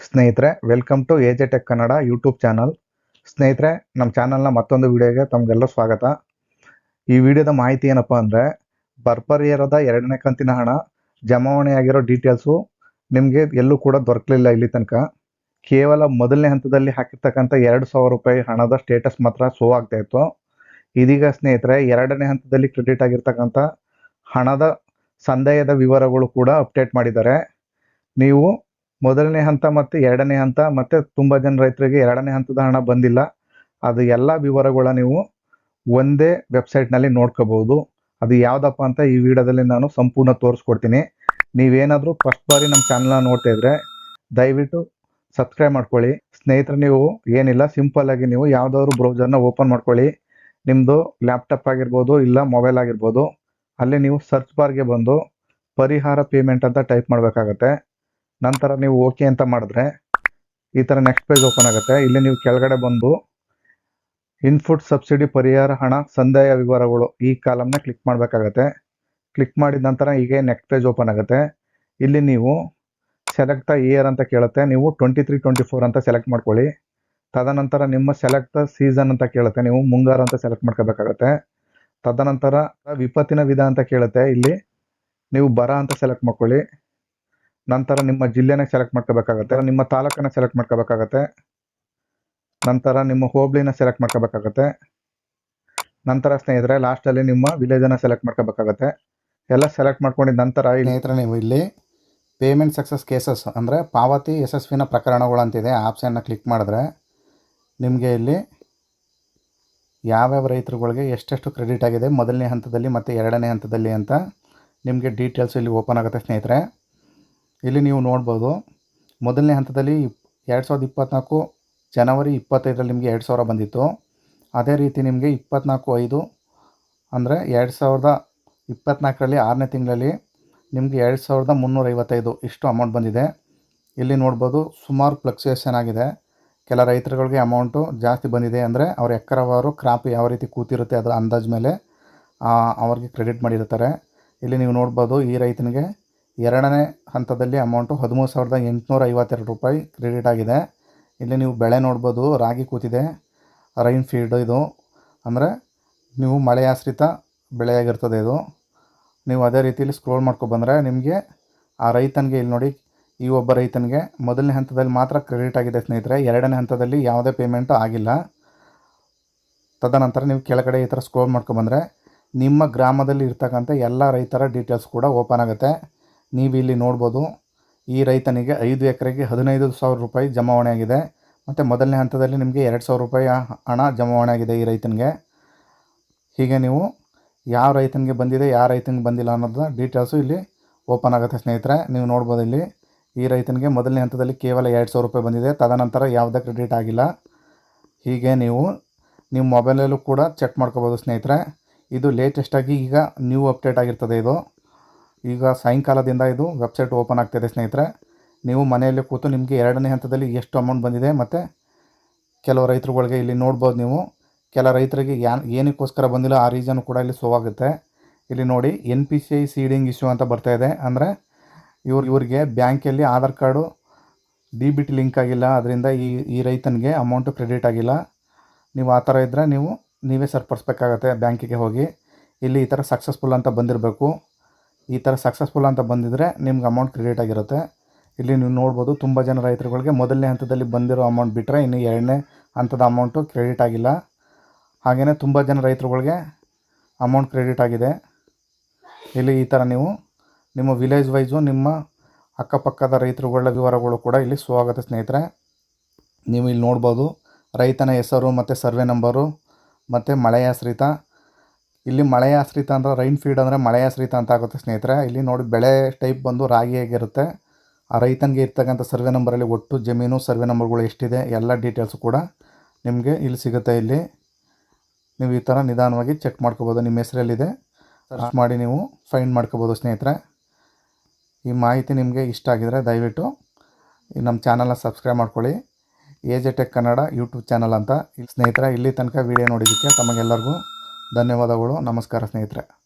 ಸ್ನೇಹಿತರೆ welcome to AJ tech Kannada YouTube channel ಸ್ನೇಹಿತರೆ ನಮ್ಮ ಚಾನಲ್ನ ಮತ್ತೊಂದು ವಿಡಿಯೋಗೆ ತಮಗೆಲ್ಲ ಸ್ವಾಗತ. ಈ ವಿಡಿಯೋದ ಮಾಹಿತಿ ಏನಪ್ಪ ಅಂದರೆ ಬರ್ಪರಿಯರದ ಎರಡನೇ ಕಂತಿನ ಹಣ ಜಮಾವಣೆಯಾಗಿರೋ ಡೀಟೇಲ್ಸು ನಿಮಗೆ ಎಲ್ಲೂ ಕೂಡ ದೊರಕಲಿಲ್ಲ ಇಲ್ಲಿ ತನಕ. ಕೇವಲ ಮೊದಲನೇ ಹಂತದಲ್ಲಿ ಹಾಕಿರ್ತಕ್ಕಂಥ ಎರಡು ರೂಪಾಯಿ ಹಣದ ಸ್ಟೇಟಸ್ ಮಾತ್ರ ಶೋ ಆಗ್ತಾ ಇತ್ತು. ಇದೀಗ ಸ್ನೇಹಿತರೆ, ಎರಡನೇ ಹಂತದಲ್ಲಿ ಕ್ರೆಡಿಟ್ ಆಗಿರ್ತಕ್ಕಂಥ ಹಣದ ಸಂದಾಯದ ವಿವರಗಳು ಕೂಡ ಅಪ್ಡೇಟ್ ಮಾಡಿದ್ದಾರೆ. ನೀವು ಮೊದಲನೇ ಹಂತ ಮತ್ತು ಎರಡನೇ ಹಂತ ಮತ್ತು ತುಂಬ ಜನ ರೈತರಿಗೆ ಎರಡನೇ ಹಂತದ ಹಣ ಬಂದಿಲ್ಲ. ಅದು ಎಲ್ಲ ವಿವರಗಳ ನೀವು ಒಂದೇ ವೆಬ್ಸೈಟ್ನಲ್ಲಿ ನೋಡ್ಕೋಬಹುದು. ಅದು ಯಾವುದಪ್ಪ ಅಂತ ಈ ವಿಡಿಯೋದಲ್ಲಿ ನಾನು ಸಂಪೂರ್ಣ ತೋರಿಸ್ಕೊಡ್ತೀನಿ. ನೀವೇನಾದರೂ ಫಸ್ಟ್ ಬಾರಿ ನಮ್ಮ ಚಾನಲ್ನ ನೋಡ್ತಾ ಇದ್ರೆ ದಯವಿಟ್ಟು ಸಬ್ಸ್ಕ್ರೈಬ್ ಮಾಡ್ಕೊಳ್ಳಿ. ಸ್ನೇಹಿತರೆ, ನೀವು ಏನಿಲ್ಲ ಸಿಂಪಲ್ ಆಗಿ ನೀವು ಯಾವುದಾದ್ರು ಬ್ರೌಸರ್ನ ಓಪನ್ ಮಾಡ್ಕೊಳ್ಳಿ. ನಿಮ್ಮದು ಲ್ಯಾಪ್ಟಾಪ್ ಆಗಿರ್ಬೋದು, ಇಲ್ಲ ಮೊಬೈಲ್ ಆಗಿರ್ಬೋದು, ಅಲ್ಲಿ ನೀವು ಸರ್ಚ್ ಬಾರ್ಗೆ ಬಂದು ಪರಿಹಾರ ಪೇಮೆಂಟ್ ಅಂತ ಟೈಪ್ ಮಾಡಬೇಕಾಗತ್ತೆ. ನಂತರ ನೀವು ಓಕೆ ಅಂತ ಮಾಡಿದ್ರೆ ಈ ಥರ ನೆಕ್ಸ್ಟ್ ಪೇಜ್ ಓಪನ್ ಆಗುತ್ತೆ. ಇಲ್ಲಿ ನೀವು ಕೆಳಗಡೆ ಬಂದು ಇನ್ಫುಟ್ ಸಬ್ಸಿಡಿ ಪರಿಹಾರ ಹಣ ಸಂದಾಯ ವಿವರಗಳು ಈ ಕಾಲಮ್ನ ಕ್ಲಿಕ್ ಮಾಡಬೇಕಾಗತ್ತೆ. ಕ್ಲಿಕ್ ಮಾಡಿದ ನಂತರ ಹೀಗೆ ನೆಕ್ಸ್ಟ್ ಪೇಜ್ ಓಪನ್ ಆಗುತ್ತೆ. ಇಲ್ಲಿ ನೀವು ಸೆಲೆಕ್ಟ್ ದ ಇಯರ್ ಅಂತ ಕೇಳುತ್ತೆ. ನೀವು ಟ್ವೆಂಟಿ ತ್ರೀ ಟ್ವೆಂಟಿ ಫೋರ್ ಅಂತ ಸೆಲೆಕ್ಟ್ ಮಾಡ್ಕೊಳ್ಳಿ. ತದನಂತರ ನಿಮ್ಮ ಸೆಲೆಕ್ಟ್ ದ ಸೀಸನ್ ಅಂತ ಕೇಳುತ್ತೆ. ನೀವು ಮುಂಗಾರು ಅಂತ ಸೆಲೆಕ್ಟ್ ಮಾಡ್ಕೋಬೇಕಾಗತ್ತೆ. ತದನಂತರ ವಿಪತ್ತಿನ ವಿಧ ಅಂತ ಕೇಳುತ್ತೆ. ಇಲ್ಲಿ ನೀವು ಬರ ಅಂತ ಸೆಲೆಕ್ಟ್ ಮಾಡ್ಕೊಳ್ಳಿ. ನಂತರ ನಿಮ್ಮ ಜಿಲ್ಲೆನ ಸೆಲೆಕ್ಟ್ ಮಾಡ್ಕೋಬೇಕಾಗತ್ತೆ, ನಿಮ್ಮ ತಾಲೂಕನ್ನ ಸೆಲೆಕ್ಟ್ ಮಾಡ್ಕೋಬೇಕಾಗತ್ತೆ, ನಂತರ ನಿಮ್ಮ ಹೋಬ್ಳಿನ ಸೆಲೆಕ್ಟ್ ಮಾಡ್ಕೋಬೇಕಾಗತ್ತೆ, ನಂತರ ಸ್ನೇಹಿತರೆ ಲಾಸ್ಟಲ್ಲಿ ನಿಮ್ಮ ವಿಲೇಜನ್ನು ಸೆಲೆಕ್ಟ್ ಮಾಡ್ಕೋಬೇಕಾಗತ್ತೆ. ಎಲ್ಲ ಸೆಲೆಕ್ಟ್ ಮಾಡ್ಕೊಂಡಿದ್ದ ನಂತರ ಸ್ನೇಹಿತರೆ ನೀವು ಇಲ್ಲಿ ಪೇಮೆಂಟ್ ಸಕ್ಸಸ್ ಕೇಸಸ್ ಅಂದರೆ ಪಾವತಿ ಯಶಸ್ವಿನ ಪ್ರಕರಣಗಳು ಅಂತಿದೆ ಆಪ್ಷನ್ನ ಕ್ಲಿಕ್ ಮಾಡಿದ್ರೆ ನಿಮಗೆ ಇಲ್ಲಿ ಯಾವ್ಯಾವ ರೈತರುಗಳಿಗೆ ಎಷ್ಟೆಷ್ಟು ಕ್ರೆಡಿಟ್ ಆಗಿದೆ, ಮೊದಲನೇ ಹಂತದಲ್ಲಿ ಮತ್ತು ಎರಡನೇ ಹಂತದಲ್ಲಿ ಅಂತ ನಿಮಗೆ ಡೀಟೇಲ್ಸ್ ಇಲ್ಲಿ ಓಪನ್ ಆಗುತ್ತೆ ಸ್ನೇಹಿತರೆ. ಇಲ್ಲಿ ನೀವು ನೋಡ್ಬೋದು. ಮೊದಲನೇ ಹಂತದಲ್ಲಿ ಎರಡು ಸಾವಿರದ ಇಪ್ಪತ್ತ್ನಾಲ್ಕು ಜನವರಿ ಇಪ್ಪತ್ತೈದರಲ್ಲಿ ನಿಮಗೆ ಎರಡು ಸಾವಿರ ಬಂದಿತ್ತು. ಅದೇ ರೀತಿ ನಿಮಗೆ ಇಪ್ಪತ್ತ್ನಾಲ್ಕು ಐದು ಅಂದರೆ ಎರಡು ಸಾವಿರದ ಇಪ್ಪತ್ತ್ನಾಲ್ಕರಲ್ಲಿ ಆರನೇ ತಿಂಗಳಲ್ಲಿ ನಿಮಗೆ ಎರಡು ಸಾವಿರದ ಮುನ್ನೂರೈವತ್ತೈದು ಇಷ್ಟು ಅಮೌಂಟ್ ಬಂದಿದೆ. ಇಲ್ಲಿ ನೋಡ್ಬೋದು ಸುಮಾರು ಫ್ಲಕ್ಚುಯೇಷನ್ ಆಗಿದೆ. ಕೆಲ ರೈತರುಗಳಿಗೆ ಅಮೌಂಟು ಜಾಸ್ತಿ ಬಂದಿದೆ ಅಂದರೆ ಅವ್ರ ಎಕರವಾರು ಕ್ರಾಪ್ ಯಾವ ರೀತಿ ಕೂತಿರುತ್ತೆ ಅದರ ಅಂದಾಜು ಮೇಲೆ ಅವ್ರಿಗೆ ಕ್ರೆಡಿಟ್ ಮಾಡಿರ್ತಾರೆ. ಇಲ್ಲಿ ನೀವು ನೋಡ್ಬೋದು ಈ ರೈತನಿಗೆ ಎರಡನೇ ಹಂತದಲ್ಲಿ ಅಮೌಂಟು ಹದಿಮೂರು ಸಾವಿರದ ಎಂಟುನೂರ ಐವತ್ತೆರಡು ರೂಪಾಯಿ ಕ್ರೆಡಿಟ್ ಆಗಿದೆ. ಇಲ್ಲಿ ನೀವು ಬೆಳೆ ನೋಡ್ಬೋದು, ರಾಗಿ ಕೂತಿದೆ ರೈನ್ ಫೀಲ್ಡ್ ಇದು. ಅಂದರೆ ನೀವು ಮಳೆಯಾಶ್ರಿತ ಬೆಳೆಯಾಗಿರ್ತದೆ ಇದು. ನೀವು ಅದೇ ರೀತಿಯಲ್ಲಿ ಸ್ಕ್ರೋಲ್ ಮಾಡ್ಕೊಬಂದರೆ ನಿಮಗೆ ಆ ರೈತನಿಗೆ ಇಲ್ಲಿ ನೋಡಿ, ಈ ಒಬ್ಬ ರೈತನಿಗೆ ಮೊದಲನೇ ಹಂತದಲ್ಲಿ ಮಾತ್ರ ಕ್ರೆಡಿಟ್ ಆಗಿದೆ ಸ್ನೇಹಿತರೆ. ಎರಡನೇ ಹಂತದಲ್ಲಿ ಯಾವುದೇ ಪೇಮೆಂಟು ಆಗಿಲ್ಲ. ತದನಂತರ ನೀವು ಕೆಳಗಡೆ ಈ ಥರ ಸ್ಕ್ರೋಲ್ ಮಾಡ್ಕೊಬಂದರೆ ನಿಮ್ಮ ಗ್ರಾಮದಲ್ಲಿ ಇರ್ತಕ್ಕಂಥ ಎಲ್ಲ ರೈತರ ಡೀಟೇಲ್ಸ್ ಕೂಡ ಓಪನ್ ಆಗುತ್ತೆ. ನೀವು ಇಲ್ಲಿ ನೋಡ್ಬೋದು ಈ ರೈತನಿಗೆ ಐದು ಎಕರೆಗೆ ಹದಿನೈದು ಸಾವಿರ ರೂಪಾಯಿ ಜಮಾವಣೆ ಆಗಿದೆ. ಮತ್ತು ಮೊದಲನೇ ಹಂತದಲ್ಲಿ ನಿಮಗೆ ಎರಡು ಸಾವಿರ ರೂಪಾಯಿ ಹಣ ಜಮಾವಣೆ ಆಗಿದೆ ಈ ರೈತನಿಗೆ. ಹೀಗೆ ನೀವು ಯಾವ ರೈತನಿಗೆ ಬಂದಿದೆ, ಯಾವ ರೈತನಿಗೆ ಬಂದಿಲ್ಲ ಅನ್ನೋದನ್ನ ಡೀಟೇಲ್ಸು ಇಲ್ಲಿ ಓಪನ್ ಆಗುತ್ತೆ ಸ್ನೇಹಿತರೆ. ನೀವು ನೋಡ್ಬೋದು ಇಲ್ಲಿ ಈ ರೈತನಿಗೆ ಮೊದಲನೇ ಹಂತದಲ್ಲಿ ಕೇವಲ ಎರಡು ಸಾವಿರ ರೂಪಾಯಿ ಬಂದಿದೆ. ತದನಂತರ ಯಾವುದೇ ಕ್ರೆಡಿಟ್ ಆಗಿಲ್ಲ. ಹೀಗೆ ನೀವು ನಿಮ್ಮ ಮೊಬೈಲಲ್ಲೂ ಕೂಡ ಚೆಕ್ ಮಾಡ್ಕೋಬೋದು ಸ್ನೇಹಿತರೆ. ಇದು ಲೇಟೆಸ್ಟಾಗಿ ಈಗ ನ್ಯೂ ಅಪ್ಡೇಟ್ ಆಗಿರ್ತದೆ ಇದು. ಈಗ ಸಾಯಂಕಾಲದಿಂದ ಇದು ವೆಬ್ಸೈಟ್ ಓಪನ್ ಆಗ್ತಿದೆ ಸ್ನೇಹಿತರೆ. ನೀವು ಮನೆಯಲ್ಲೇ ಕೂತು ನಿಮಗೆ ಎರಡನೇ ಹಂತದಲ್ಲಿ ಎಷ್ಟು ಅಮೌಂಟ್ ಬಂದಿದೆ ಮತ್ತು ಕೆಲವು ರೈತರುಗಳಿಗೆ ಇಲ್ಲಿ ನೋಡ್ಬೋದು ನೀವು. ಕೆಲ ರೈತರಿಗೆ ಯಾ, ಏನಕ್ಕೋಸ್ಕರ ಬಂದಿಲ್ಲ, ಆ ರೀಸನ್ ಕೂಡ ಇಲ್ಲಿ ಸೋ ಆಗುತ್ತೆ. ಇಲ್ಲಿ ನೋಡಿ N P C I seeding issue ಅಂತ ಬರ್ತಾ ಇದೆ. ಅಂದರೆ ಇವ್ರು, ಇವರಿಗೆ ಬ್ಯಾಂಕಲ್ಲಿ Aadhaar card D B T link ಆಗಿಲ್ಲ. ಅದರಿಂದ ಈ ಈ ರೈತನಿಗೆ ಅಮೌಂಟು ಕ್ರೆಡಿಟ್ ಆಗಿಲ್ಲ. ನೀವು ಆ ಥರ ಇದ್ದರೆ ನೀವು, ನೀವೇ ಸರ್ಪಡಿಸ್ಬೇಕಾಗತ್ತೆ ಬ್ಯಾಂಕಿಗೆ ಹೋಗಿ. ಇಲ್ಲಿ ಈ ಥರ ಸಕ್ಸಸ್ಫುಲ್ ಅಂತ ಬಂದಿರಬೇಕು. ಈ ಥರ ಸಕ್ಸಸ್ಫುಲ್ ಅಂತ ಬಂದಿದ್ದರೆ ನಿಮ್ಗೆ ಅಮೌಂಟ್ ಕ್ರೆಡಿಟ್ ಆಗಿರುತ್ತೆ. ಇಲ್ಲಿ ನೀವು ನೋಡ್ಬೋದು ತುಂಬ ಜನ ರೈತರುಗಳಿಗೆ ಮೊದಲನೇ ಹಂತದಲ್ಲಿ ಬಂದಿರೋ ಅಮೌಂಟ್ ಬಿಟ್ಟರೆ ಇನ್ನು ಎರಡನೇ ಹಂತದ ಅಮೌಂಟು ಕ್ರೆಡಿಟ್ ಆಗಿಲ್ಲ. ಹಾಗೆಯೇ ತುಂಬ ಜನ ರೈತರುಗಳಿಗೆ ಅಮೌಂಟ್ ಕ್ರೆಡಿಟ್ ಆಗಿದೆ. ಇಲ್ಲಿ ಈ ಥರ ನೀವು ನಿಮ್ಮ ವಿಲೇಜ್ ವೈಸು ನಿಮ್ಮ ಅಕ್ಕಪಕ್ಕದ ರೈತರುಗಳ ವಿವರಗಳು ಕೂಡ ಇಲ್ಲಿ ಸ್ವಾಗತ ಸ್ನೇಹಿತರೆ. ನೀವು ಇಲ್ಲಿ ನೋಡ್ಬೋದು ರೈತನ ಹೆಸರು ಮತ್ತು ಸರ್ವೆ ನಂಬರು ಮತ್ತು ಮಳೆಯಾಶ್ರಿತ ಇಲ್ಲಿ ಮಳೆಯಾಶ್ರಿತ ಅಂದರೆ ರೈನ್ ಫೀಡ್ ಅಂದರೆ ಮಳೆಯಾಶ್ರಿತ ಅಂತ ಆಗುತ್ತೆ ಸ್ನೇಹಿತರೆ. ಇಲ್ಲಿ ನೋಡಿ ಬೆಳೆ ಟೈಪ್ ಬಂದು ರಾಗಿಯಾಗಿರುತ್ತೆ ಆ ರೈತನಿಗೆ ಇರ್ತಕ್ಕಂಥ ಸರ್ವೆ ನಂಬರಲ್ಲಿ ಒಟ್ಟು ಜಮೀನು ಸರ್ವೆ ನಂಬರ್ಗಳು ಎಷ್ಟಿದೆ ಎಲ್ಲ ಡೀಟೇಲ್ಸು ಕೂಡ ನಿಮಗೆ ಇಲ್ಲಿ ಸಿಗುತ್ತೆ ಇಲ್ಲಿ. ನೀವು ಈ ಥರ ನಿಧಾನವಾಗಿ ಚೆಕ್ ಮಾಡ್ಕೋಬೋದು. ನಿಮ್ಮ ಹೆಸರಲ್ಲಿದೆ. ಸರ್ಚ್ ಮಾಡಿ ನೀವು ಫೈಂಡ್ ಮಾಡ್ಕೋಬೋದು ಸ್ನೇಹಿತರೆ. ಈ ಮಾಹಿತಿ ನಿಮಗೆ ಇಷ್ಟ ಆಗಿದರೆ ದಯವಿಟ್ಟು ನಮ್ಮ ಚಾನಲ್ನ ಸಬ್ಸ್ಕ್ರೈಬ್ ಮಾಡ್ಕೊಳ್ಳಿ. A J tech Kannada YouTube channel ಅಂತ. ಇಲ್ಲಿ ಸ್ನೇಹಿತರೆ ಇಲ್ಲಿ ತನಕ ವಿಡಿಯೋ ನೋಡಿದ್ದಕ್ಕೆ ತಮಗೆಲ್ಲರಿಗೂ ಧನ್ಯವಾದಗಳು. ನಮಸ್ಕಾರ ಸ್ನೇಹಿತರೆ.